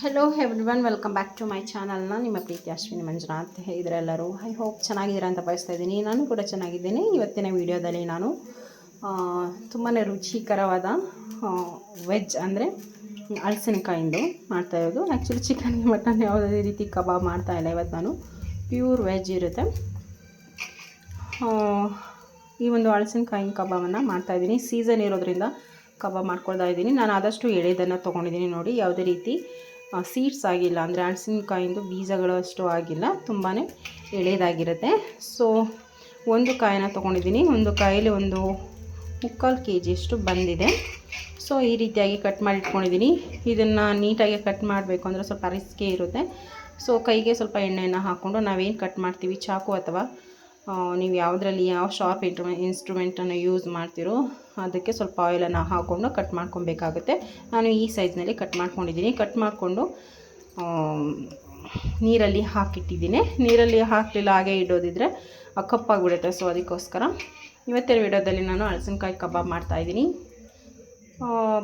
Hello everyone welcome back to my ಚಾನಲ್ನ ನಿಮ್ಮ ಪ್ರೀತಿ ಅಶ್ವಿನಿ ಮಂಜುನಾಥ್. ಇದರೆಲ್ಲರೂ ಐ ಹೋಪ್ ಚೆನ್ನಾಗಿದ್ದೀರಾ ಅಂತ ಬಯಸ್ತಾ ಇದ್ದೀನಿ. ನಾನು ಕೂಡ ಚೆನ್ನಾಗಿದ್ದೇನೆ. ಇವತ್ತಿನ ವಿಡಿಯೋದಲ್ಲಿ ನಾನು ತುಂಬಾ ರುಚಿಕರವಾದ ವೆಜ್ ಅಂದರೆ ಹಲಸಿನಕಾಯಿಂದು ಮಾಡ್ತಾ ಇರೋದು. ಆ್ಯಕ್ಚುಲಿ ಚಿಕನ್ ಮಟನ್ ಯಾವುದೇ ರೀತಿ ಕಬಾಬ್ ಮಾಡ್ತಾ ಇಲ್ಲ ಇವತ್ತು ನಾನು. ಪ್ಯೂರ್ ವೆಜ್ ಇರುತ್ತೆ. ಈ ಒಂದು ಹಲಸಿನಕಾಯಿನ ಕಬಾಬನ್ನು ಮಾಡ್ತಾಯಿದ್ದೀನಿ ಸೀಸನ್ ಇರೋದ್ರಿಂದ ಕಬಾಬ್ ಮಾಡ್ಕೊಳ್ತಾ ಇದ್ದೀನಿ. ನಾನು ಆದಷ್ಟು ಎಳೆದನ್ನು ತೊಗೊಂಡಿದ್ದೀನಿ ನೋಡಿ. ಯಾವುದೇ ರೀತಿ ಸೀಡ್ಸ್ ಆಗಿಲ್ಲ. ಅಂದರೆ ಹಣ್ಸಿನಕಾಯಿಂದು ಬೀಜಗಳು ಅಷ್ಟು ಆಗಿಲ್ಲ. ತುಂಬಾ ಎಳೆದಾಗಿರುತ್ತೆ ಸೊ ಒಂದು ಕಾಯಿನ ತೊಗೊಂಡಿದ್ದೀನಿ. ಒಂದು ಕಾಯಲ್ಲಿ ಒಂದು ಮುಕ್ಕಾಲು ಕೆ ಜಿಯಷ್ಟು ಬಂದಿದೆ. ಸೊ ಈ ರೀತಿಯಾಗಿ ಕಟ್ ಮಾಡಿ ಇಟ್ಕೊಂಡಿದ್ದೀನಿ. ಇದನ್ನು ನೀಟಾಗಿ ಕಟ್ ಮಾಡಬೇಕು ಅಂದರೆ ಸ್ವಲ್ಪ ರಿಸ್ಕೇ ಇರುತ್ತೆ. ಸೊ ಕೈಗೆ ಸ್ವಲ್ಪ ಎಣ್ಣೆಯನ್ನು ಹಾಕ್ಕೊಂಡು ನಾವೇನು ಕಟ್ ಮಾಡ್ತೀವಿ? ಚಾಕು ಅಥವಾ ನೀವು ಯಾವುದರಲ್ಲಿ ಯಾವ ಶಾರ್ಪ್ ಇಂಟ್ರು ಇನ್ಸ್ಟ್ರೂಮೆಂಟನ್ನು ಯೂಸ್ ಮಾಡ್ತೀರೋ ಅದಕ್ಕೆ ಸ್ವಲ್ಪ ಆಯಿಲನ್ನು ಹಾಕ್ಕೊಂಡು ಕಟ್ ಮಾಡ್ಕೊಬೇಕಾಗುತ್ತೆ. ನಾನು ಈ ಸೈಜ್ನಲ್ಲಿ ಕಟ್ ಮಾಡ್ಕೊಂಡಿದ್ದೀನಿ. ಕಟ್ ಮಾಡಿಕೊಂಡು ನೀರಲ್ಲಿ ಹಾಕಿಟ್ಟಿದ್ದೀನಿ. ನೀರಲ್ಲಿ ಹಾಕಲಿಲ್ಲ, ಹಾಗೆ ಇಡೋದಿದ್ರೆ ಕಪ್ಪಾಗಿಬಿಡುತ್ತೆ. ಸೊ ಅದಕ್ಕೋಸ್ಕರ ಇವತ್ತಿನ ವಿಡಿಯೋದಲ್ಲಿ ನಾನು ಹಲಸಿನಕಾಯಿ ಕಬಾಬ್ ಮಾಡ್ತಾಯಿದ್ದೀನಿ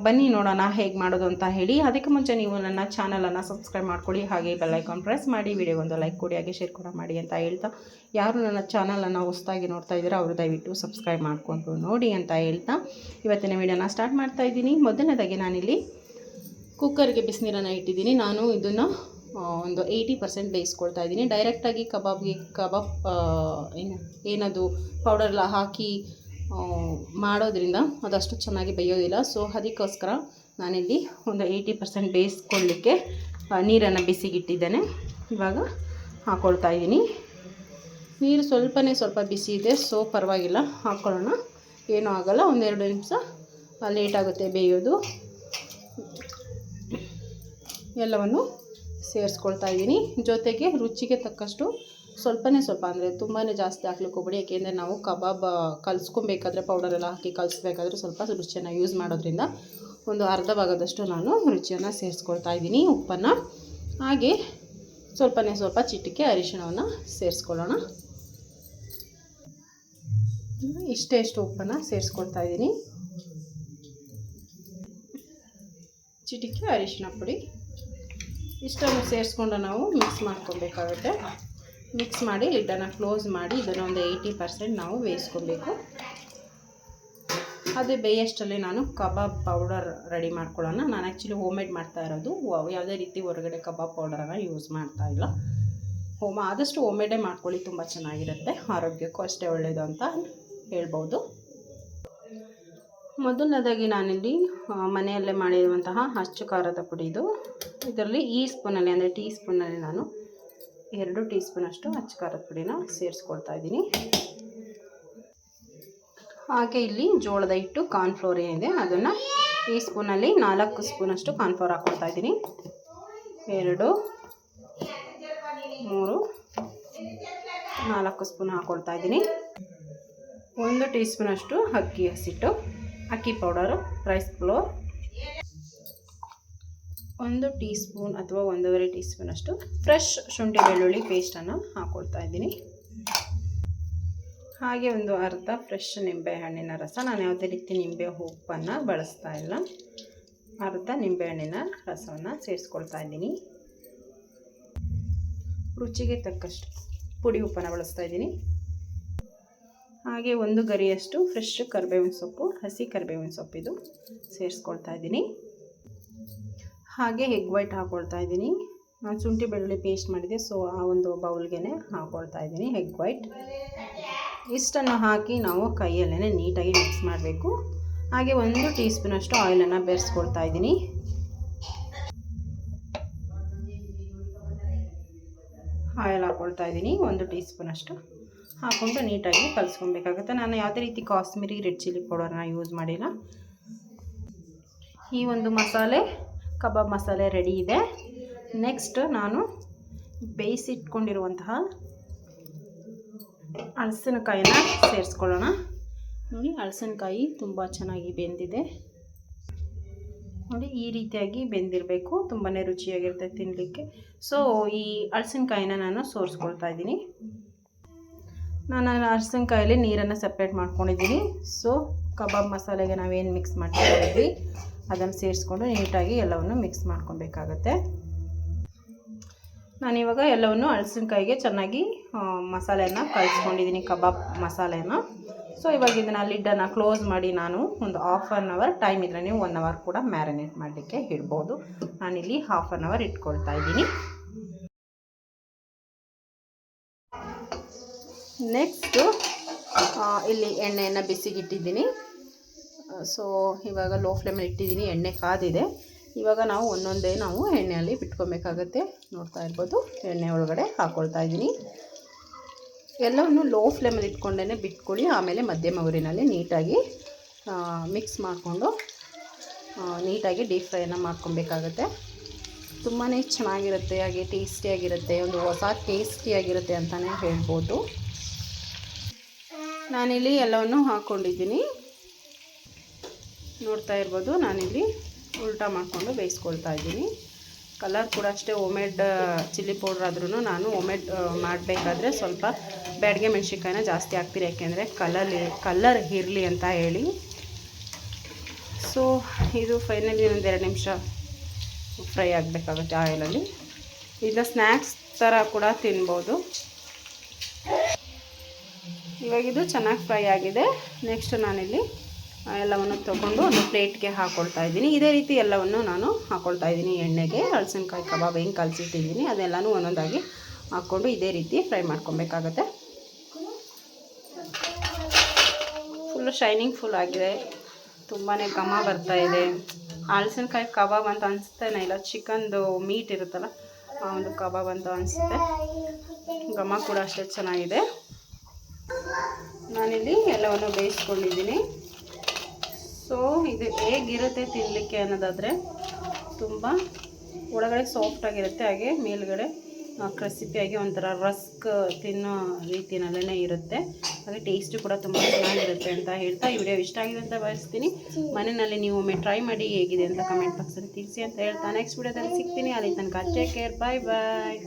ಬನ್ನಿ ನೋಡೋಣ ಹೇಗೆ ಮಾಡೋದು ಅಂತ ಹೇಳಿ. ಅದಕ್ಕೆ ಮುಂಚೆ ನೀವು ನನ್ನ ಚಾನಲನ್ನು ಸಬ್ಸ್ಕ್ರೈಬ್ ಮಾಡ್ಕೊಳ್ಳಿ. ಹಾಗೆ ಬೆಲ್ಲೈಕಾನ್ ಪ್ರೆಸ್ ಮಾಡಿ ವಿಡಿಯೋಗೊಂದು ಲೈಕ್ ಕೊಡಿ, ಹಾಗೆ ಶೇರ್ ಕೂಡ ಮಾಡಿ ಅಂತ ಹೇಳ್ತಾ ಯಾರು ನನ್ನ ಚಾನಲನ್ನು ಹೊಸದಾಗಿ ನೋಡ್ತಾ ಇದ್ದೀರಾ ಅವರು ದಯವಿಟ್ಟು ಸಬ್ಸ್ಕ್ರೈಬ್ ಮಾಡಿಕೊಂಡು ನೋಡಿ ಅಂತ ಹೇಳ್ತಾ ಇವತ್ತಿನ ವಿಡಿಯೋನ ಸ್ಟಾರ್ಟ್ ಮಾಡ್ತಾ ಇದ್ದೀನಿ. ಮೊದಲನೇದಾಗಿ ನಾನಿಲ್ಲಿ ಕುಕ್ಕರ್ಗೆ ಬಿಸಿನೀರನ್ನು ಇಟ್ಟಿದ್ದೀನಿ. ನಾನು ಇದನ್ನು ಒಂದು ಏಯ್ಟಿ ಪರ್ಸೆಂಟ್ ಬೇಯಿಸ್ಕೊಳ್ತಾ ಇದ್ದೀನಿ. ಡೈರೆಕ್ಟಾಗಿ ಕಬಾಬ್ಗೆ ಕಬಾಬ್ ಏನು ಏನದು ಪೌಡರ್ ಎಲ್ಲ ಹಾಕಿ ಮಾಡೋದ್ರಿಂದ ಅದಷ್ಟು ಚೆನ್ನಾಗಿ ಬೇಯೋದಿಲ್ಲ. ಸೊ ಅದಕ್ಕೋಸ್ಕರ ನಾನಿಲ್ಲಿ ಒಂದು ಏಯ್ಟಿ ಪರ್ಸೆಂಟ್ ಬೇಯಿಸ್ಕೊಳ್ಳಿಕ್ಕೆ ನೀರನ್ನು ಬಿಸಿಗಿಟ್ಟಿದ್ದೇನೆ. ಇವಾಗ ಹಾಕ್ಕೊಳ್ತಾ ಇದ್ದೀನಿ. ನೀರು ಸ್ವಲ್ಪನೇ ಸ್ವಲ್ಪ ಬಿಸಿ ಇದೆ ಸೊ ಪರವಾಗಿಲ್ಲ ಹಾಕ್ಕೊಳ್ಳೋಣ ಏನೂ ಆಗೋಲ್ಲ ಒಂದೆರಡು ನಿಮಿಷ ಲೇಟಾಗುತ್ತೆ ಬೇಯೋದು. ಎಲ್ಲವನ್ನು ಸೇರಿಸ್ಕೊಳ್ತಾ ಇದ್ದೀನಿ. ಜೊತೆಗೆ ರುಚಿಗೆ ತಕ್ಕಷ್ಟು ಸ್ವಲ್ಪನೇ ಸ್ವಲ್ಪ ಅಂದರೆ ತುಂಬಾ ಜಾಸ್ತಿ ಹಾಕ್ಲಿಕ್ಕೆ ಹೋಗ್ಬೇಡಿ. ಏಕೆಂದರೆ ನಾವು ಕಬಾಬ್ ಕಲಿಸ್ಕೊಬೇಕಾದ್ರೆ ಪೌಡರೆಲ್ಲ ಹಾಕಿ ಕಲಿಸ್ಬೇಕಾದ್ರೆ ಸ್ವಲ್ಪ ರುಚಿಯನ್ನು ಯೂಸ್ ಮಾಡೋದ್ರಿಂದ ಒಂದು ಅರ್ಧ ಭಾಗದಷ್ಟು ನಾನು ರುಚಿಯನ್ನು ಸೇರಿಸ್ಕೊಳ್ತಾ ಇದ್ದೀನಿ ಉಪ್ಪನ್ನು. ಹಾಗೆ ಸ್ವಲ್ಪನೇ ಸ್ವಲ್ಪ ಚಿಟಿಕೆ ಅರಿಶಿಣವನ್ನು ಸೇರಿಸ್ಕೊಳ್ಳೋಣ. ಇಷ್ಟೇ ಇಷ್ಟು ಉಪ್ಪನ್ನು ಸೇರಿಸ್ಕೊಳ್ತಾ ಇದ್ದೀನಿ. ಚಿಟಿಕೆ ಅರಿಶಿಣ ಪುಡಿ. ಇಷ್ಟನ್ನು ಸೇರಿಸ್ಕೊಂಡು ನಾವು ಮಿಕ್ಸ್ ಮಾಡ್ಕೊಬೇಕಾಗುತ್ತೆ. ಮಿಕ್ಸ್ ಮಾಡಿ ಲಿಡ್ಡನ್ನು ಕ್ಲೋಸ್ ಮಾಡಿ ಇದನ್ನು ಒಂದು ಏಯ್ಟಿ ಪರ್ಸೆಂಟ್ ನಾವು ಬೇಯಿಸ್ಕೊಬೇಕು. ಅದೇ ಬೇಯಷ್ಟರಲ್ಲಿ ನಾನು ಕಬಾಬ್ ಪೌಡರ್ ರೆಡಿ ಮಾಡ್ಕೊಳ್ಳೋಣ. ನಾನು ಆ್ಯಕ್ಚುಲಿ ಹೋಮ್ ಮೇಡ್ ಮಾಡ್ತಾ ಇರೋದು. ಯಾವುದೇ ರೀತಿ ಹೊರಗಡೆ ಕಬಾಬ್ ಪೌಡರನ್ನು ಯೂಸ್ ಮಾಡ್ತಾ ಇಲ್ಲ. ಹೋಮ, ಆದಷ್ಟು ಹೋಮ್ ಮೇಡೇ ಮಾಡ್ಕೊಳ್ಳಿ, ತುಂಬ ಚೆನ್ನಾಗಿರುತ್ತೆ. ಆರೋಗ್ಯಕ್ಕೂ ಅಷ್ಟೇ ಒಳ್ಳೆಯದು ಅಂತ ಹೇಳ್ಬೋದು. ಮೊದಲನೇದಾಗಿ ನಾನಿಲ್ಲಿ ಮನೆಯಲ್ಲೇ ಮಾಡಿರುವಂತಹ ಅಚ್ಚು ಖಾರದ ಪುಡಿ ಇದು. ಇದರಲ್ಲಿ ಈ ಸ್ಪೂನಲ್ಲಿ ಅಂದರೆ ಟೀ ಸ್ಪೂನಲ್ಲಿ ನಾನು ಎರಡು ಟೀ ಸ್ಪೂನಷ್ಟು ಅಚ್ಚ ಖಾರದ ಪುಡಿನ ಸೇರಿಸ್ಕೊಳ್ತಾ ಇದ್ದೀನಿ. ಹಾಗೆ ಇಲ್ಲಿ ಜೋಳದ ಹಿಟ್ಟು, ಕಾರ್ನ್ಫ್ಲೋರ್ ಏನಿದೆ ಅದನ್ನು ಈ ಸ್ಪೂನಲ್ಲಿ ನಾಲ್ಕು ಸ್ಪೂನಷ್ಟು ಕಾರ್ನ್ಫ್ಲೋರ್ ಹಾಕ್ಕೊಳ್ತಾ ಇದ್ದೀನಿ. ಎರಡು, ಮೂರು, ನಾಲ್ಕು ಸ್ಪೂನ್ ಹಾಕ್ಕೊಳ್ತಾ ಇದ್ದೀನಿ. ಒಂದು ಟೀ ಸ್ಪೂನಷ್ಟು ಅಕ್ಕಿ ಹಸಿಟ್ಟು, ಅಕ್ಕಿ ಪೌಡರು, ರೈಸ್ ಫ್ಲೋರ್ ಒಂದು ಟೀ ಸ್ಪೂನ್ ಅಥವಾ ಒಂದೂವರೆ ಟೀ ಸ್ಪೂನಷ್ಟು ಫ್ರೆಶ್ ಶುಂಠಿ ಬೆಳ್ಳುಳ್ಳಿ ಪೇಸ್ಟನ್ನು ಹಾಕ್ಕೊಳ್ತಾ ಇದ್ದೀನಿ. ಹಾಗೆ ಒಂದು ಅರ್ಧ ಫ್ರೆಶ್ ನಿಂಬೆ ಹಣ್ಣಿನ ರಸ. ನಾನು ಯಾವುದೇ ರೀತಿ ನಿಂಬೆ ಉಪ್ಪನ್ನು ಬಳಸ್ತಾ ಇಲ್ಲ. ಅರ್ಧ ನಿಂಬೆಹಣ್ಣಿನ ರಸವನ್ನು ಸೇರಿಸ್ಕೊಳ್ತಾ ಇದ್ದೀನಿ. ರುಚಿಗೆ ತಕ್ಕಷ್ಟು ಪುಡಿ ಉಪ್ಪನ್ನು ಬಳಸ್ತಾ ಇದ್ದೀನಿ. ಹಾಗೆ ಒಂದು ಗರಿಯಷ್ಟು ಫ್ರೆಶ್ ಕರಿಬೇವಿನ ಸೊಪ್ಪು, ಹಸಿ ಕರಿಬೇವಿನ ಸೊಪ್ಪಿದು ಸೇರಿಸ್ಕೊಳ್ತಾ ಇದ್ದೀನಿ. ಹಾಗೆ ಎಗ್ ವೈಟ್ ಹಾಕ್ಕೊಳ್ತಾ ಇದ್ದೀನಿ. ನಾನು ಶುಂಠಿ ಬೆಳ್ಳುಳ್ಳಿ ಪೇಸ್ಟ್ ಮಾಡಿದೆ ಸೊ ಆ ಒಂದು ಬೌಲ್ಗೆ ಹಾಕ್ಕೊಳ್ತಾ ಇದ್ದೀನಿ ಎಗ್ ವೈಟ್ ಇಷ್ಟನ್ನು ಹಾಕಿ ನಾವು ಕೈಯಲ್ಲೇ ನೀಟಾಗಿ ಮಿಕ್ಸ್ ಮಾಡಬೇಕು. ಹಾಗೆ ಒಂದು ಟೀ ಸ್ಪೂನಷ್ಟು ಆಯಿಲನ್ನು ಬೆರೆಸ್ಕೊಳ್ತಾ ಇದ್ದೀನಿ. ಆಯಿಲ್ ಹಾಕ್ಕೊಳ್ತಾ ಇದ್ದೀನಿ, ಒಂದು ಟೀ ಸ್ಪೂನಷ್ಟು ಹಾಕ್ಕೊಂಡು ನೀಟಾಗಿ ಕಲಿಸ್ಕೊಬೇಕಾಗುತ್ತೆ. ನಾನು ಯಾವುದೇ ರೀತಿ ಕಾಶ್ಮೀರಿ ರೆಡ್ ಚಿಲ್ಲಿ ಪೌಡರ್ನ ಯೂಸ್ ಮಾಡಿಲ್ಲ. ಈ ಒಂದು ಮಸಾಲೆ ಕಬಾಬ್ ಮಸಾಲೆ ರೆಡಿ ಇದೆ. ನೆಕ್ಸ್ಟ್ ನಾನು ಬೇಯಿಸಿಟ್ಕೊಂಡಿರುವಂತಹ ಹಲಸಿನಕಾಯಿನ ಸೇರಿಸ್ಕೊಳ್ಳೋಣ. ನೋಡಿ, ಹಲಸಿನಕಾಯಿ ತುಂಬ ಚೆನ್ನಾಗಿ ಬೆಂದಿದೆ. ನೋಡಿ, ಈ ರೀತಿಯಾಗಿ ಬೆಂದಿರಬೇಕು. ತುಂಬಾ ರುಚಿಯಾಗಿರುತ್ತೆ ತಿನ್ನಲಿಕ್ಕೆ ಸೊ ಈ ಹಲಸಿನಕಾಯಿನ ನಾನು ಸೋರಿಸ್ಕೊಳ್ತಾ ಇದ್ದೀನಿ. ನಾನು ಹಲಸಿನಕಾಯಲ್ಲಿ ನೀರನ್ನು ಸಪ್ರೇಟ್ ಮಾಡ್ಕೊಂಡಿದ್ದೀನಿ. ಸೊ ಕಬಾಬ್ ಮಸಾಲೆಗೆ ನಾವೇನು ಮಿಕ್ಸ್ ಮಾಡ್ಕೊಂಡಿದ್ವಿ? ಅದನ್ನು ಸೇರಿಸ್ಕೊಂಡು ನೀಟಾಗಿ ಎಲ್ಲವನ್ನು ಮಿಕ್ಸ್ ಮಾಡ್ಕೊಬೇಕಾಗತ್ತೆ. ನಾನಿವಾಗ ಎಲ್ಲವನ್ನು ಹಳಸಿನಕಾಯಿಗೆ ಚೆನ್ನಾಗಿ ಮಸಾಲೆಯನ್ನು ಕಲಿಸ್ಕೊಂಡಿದ್ದೀನಿ ಕಬಾಬ್ ಮಸಾಲೆನ ಸೊ ಇವಾಗ ಇದನ್ನು ಲಿಡ್ಡನ್ನು ಕ್ಲೋಸ್ ಮಾಡಿ ನಾನು ಒಂದು ಹಾಫ್ ಆನ್ ಅವರ್ ಟೈಮ್ ಇದ್ದರೆ ನೀವು ಒನ್ ಅವರ್ ಕೂಡ ಮ್ಯಾರಿನೇಟ್ ಮಾಡಲಿಕ್ಕೆ ಇಡ್ಬೋದು. ನಾನಿಲ್ಲಿ ಹಾಫ್ ಆನ್ ಅವರ್ ಇಟ್ಕೊಳ್ತಾ ಇದ್ದೀನಿ. ನೆಕ್ಸ್ಟು ಇಲ್ಲಿ ಎಣ್ಣೆಯನ್ನು ಬಿಸಿಗಿಟ್ಟಿದ್ದೀನಿ. ಸೊ ಇವಾಗ ಲೋ ಫ್ಲೇಮಲ್ಲಿ ಇಟ್ಟಿದ್ದೀನಿ, ಎಣ್ಣೆ ಕಾದಿದೆ. ಇವಾಗ ನಾವು ಒಂದೊಂದೇ ನಾವು ಎಣ್ಣೆಯಲ್ಲಿ ಬಿಟ್ಕೊಬೇಕಾಗತ್ತೆ. ನೋಡ್ತಾ ಇರ್ಬೋದು, ಎಣ್ಣೆ ಒಳಗಡೆ ಹಾಕ್ಕೊಳ್ತಾ ಇದ್ದೀನಿ. ಎಲ್ಲವನ್ನು ಲೋ ಫ್ಲೇಮಲ್ಲಿ ಇಟ್ಕೊಂಡೇ ಬಿಟ್ಕೊಳ್ಳಿ, ಆಮೇಲೆ ಮಧ್ಯಮ ಉರಿನಲ್ಲಿ ನೀಟಾಗಿ ಮಿಕ್ಸ್ ಮಾಡಿಕೊಂಡು ನೀಟಾಗಿ ಡೀಪ್ ಫ್ರೈನ ಮಾಡ್ಕೊಬೇಕಾಗತ್ತೆ. ತುಂಬಾ ಚೆನ್ನಾಗಿರುತ್ತೆ, ಹಾಗೆ ಟೇಸ್ಟಿಯಾಗಿರುತ್ತೆ ಒಂದು ಹೊಸ ಟೇಸ್ಟಿಯಾಗಿರುತ್ತೆ ಅಂತಲೇ ಹೇಳ್ಬೋದು. ನಾನಿಲ್ಲಿ ಎಲ್ಲವನ್ನು ಹಾಕ್ಕೊಂಡಿದ್ದೀನಿ ನೋಡ್ತಾ ಇರ್ಬೋದು, ನಾನಿಲ್ಲಿ ಉಲ್ಟಾ ಮಾಡಿಕೊಂಡು ಬೇಯಿಸ್ಕೊಳ್ತಾ ಇದ್ದೀನಿ. ಕಲರ್ ಕೂಡ ಅಷ್ಟೇ ಒಮೆಡ್ ಚಿಲ್ಲಿ ಪೌಡ್ರ್ ಆದ್ರೂ ನಾನು ಒಮೆಡ್ ಮಾಡಬೇಕಾದ್ರೆ ಸ್ವಲ್ಪ ಬ್ಯಾಡಿಗೆ ಮೆಣಸಿನ್ಕಾಯಿನ ಜಾಸ್ತಿ ಹಾಕ್ತೀರಿ, ಯಾಕೆಂದರೆ ಕಲರ್ ಕಲರ್ ಇರಲಿ ಅಂತ ಹೇಳಿ. ಸೊ ಇದು ಫೈನಲಿ ಒಂದು ಎರಡು ನಿಮಿಷ ಫ್ರೈ ಆಗಬೇಕಾಗುತ್ತೆ ಆಯಿಲಲ್ಲಿ ಇದನ್ನ ಸ್ನ್ಯಾಕ್ಸ್ ಥರ ಕೂಡ ತಿನ್ಬೋದು. ಇವಾಗಿದು ಚೆನ್ನಾಗಿ ಫ್ರೈ ಆಗಿದೆ. ನೆಕ್ಸ್ಟ್ ನಾನಿಲ್ಲಿ ಎಲ್ಲವನ್ನು ತಗೊಂಡು ಒಂದು ಪ್ಲೇಟ್ಗೆ ಹಾಕ್ಕೊಳ್ತಾ ಇದ್ದೀನಿ. ಇದೇ ರೀತಿ ಎಲ್ಲವನ್ನು ನಾನು ಹಾಕ್ಕೊಳ್ತಾ ಇದ್ದೀನಿ ಎಣ್ಣೆಗೆ. ಹಳಸಿನಕಾಯಿ ಕಬಾಬ್ ಹೆಂಗೆ ಕಲಸಿಟ್ಟಿದ್ದೀನಿ, ಅದೆಲ್ಲನೂ ಒಂದೊಂದಾಗಿ ಹಾಕ್ಕೊಂಡು ಇದೇ ರೀತಿ ಫ್ರೈ ಮಾಡ್ಕೊಬೇಕಾಗತ್ತೆ. ಫುಲ್ಲು ಶೈನಿಂಗ್ ಫುಲ್ ಆಗಿದೆ. ತುಂಬಾ ಘಮ ಬರ್ತಾ ಇದೆ. ಹಳಸಿನಕಾಯಿ ಕಬಾಬ್ ಅಂತ ಅನಿಸ್ತೇನೆ, ಇಲ್ಲ ಚಿಕನ್ದು ಮೀಟ್ ಇರುತ್ತಲ್ಲ, ಆ ಒಂದು ಕಬಾಬ್ ಅಂತ ಅನಿಸುತ್ತೆ. ಘಮ ಕೂಡ ಅಷ್ಟೇ ಚೆನ್ನಾಗಿದೆ. ನಾನಿಲ್ಲಿ ಎಲ್ಲವನ್ನು ಬೇಯಿಸ್ಕೊಂಡಿದ್ದೀನಿ. ಸೊ, ಇದು ಹೇಗಿರುತ್ತೆ ತಿನ್ನಲಿಕ್ಕೆ ಅನ್ನೋದಾದರೆ, ತುಂಬ ಒಳಗಡೆ ಸಾಫ್ಟಾಗಿರುತ್ತೆ ಹಾಗೆ ಮೇಲುಗಡೆ ಕ್ರಸಿಪಿಯಾಗಿ ಒಂಥರ ರಸ್ಕ್ ತಿನ್ನೋ ರೀತಿಯಲ್ಲೇ ಇರುತ್ತೆ. ಹಾಗೆ ಟೇಸ್ಟು ಕೂಡ ತುಂಬ ಚೆನ್ನಾಗಿರುತ್ತೆ ಅಂತ ಹೇಳ್ತಾ ಈ ವಿಡಿಯೋ ಇಷ್ಟ ಆಗಿದೆ ಅಂತ ಬಯಸ್ತೀನಿ ಮನೆಯಲ್ಲಿ ನೀವು ಒಮ್ಮೆ ಟ್ರೈ ಮಾಡಿ ಹೇಗಿದೆ ಅಂತ ಕಮೆಂಟ್ ಬಾಕ್ಸಲ್ಲಿ ತಿಳಿಸಿ ಅಂತ ಹೇಳ್ತಾ ನೆಕ್ಸ್ಟ್ ವಿಡಿಯೋದಲ್ಲಿ ಸಿಗ್ತೀನಿ. ಅಲ್ಲಿ ತನಕ ಟೇಕ್ ಕೇರ್ ಬಾಯ್ ಬಾಯ್